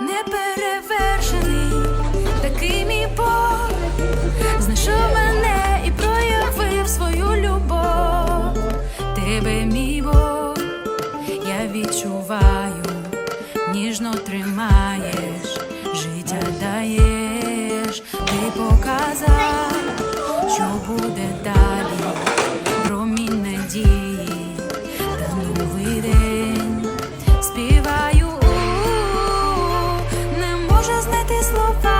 Неперевершений, такий мій Бог знайшов мене і проявив свою любов, тебе, мій Бог, я відчуваю, ніжно тримає. far.